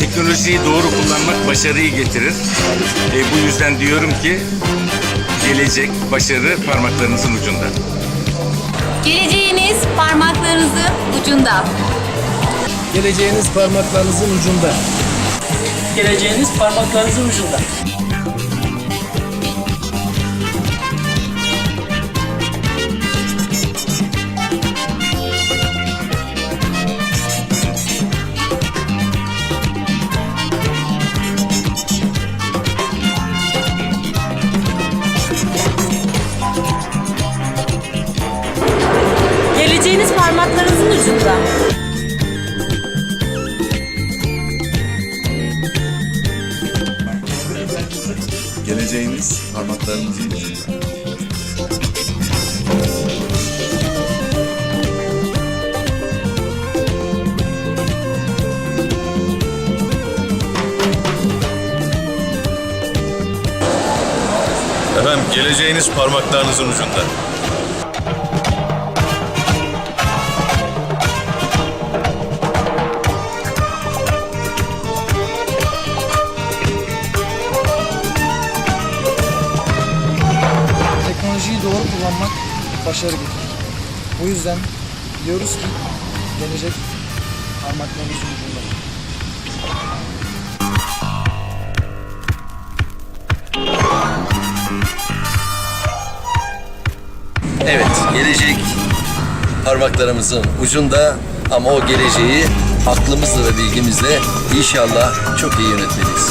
Teknolojiyi doğru kullanmak başarıyı getirir. E, bu yüzden diyorum ki gelecek, başarı parmaklarınızın ucunda. Geleceğiniz parmaklarınızın ucunda. Geleceğiniz parmaklarınızın ucunda. Geleceğiniz parmaklarınızın ucunda. Geleceğiniz parmaklarınızın ucunda. Geleceğiniz parmaklarınızın ucunda. Efendim geleceğiniz parmaklarınızın ucunda. Teknolojiyi doğru kullanmak başarı getirir. Bu yüzden diyoruz ki gelecek parmaklarınızın ucunda. Evet, gelecek parmaklarımızın ucunda ama o geleceği aklımızla ve bilgimizle inşallah çok iyi yönetmeliyiz.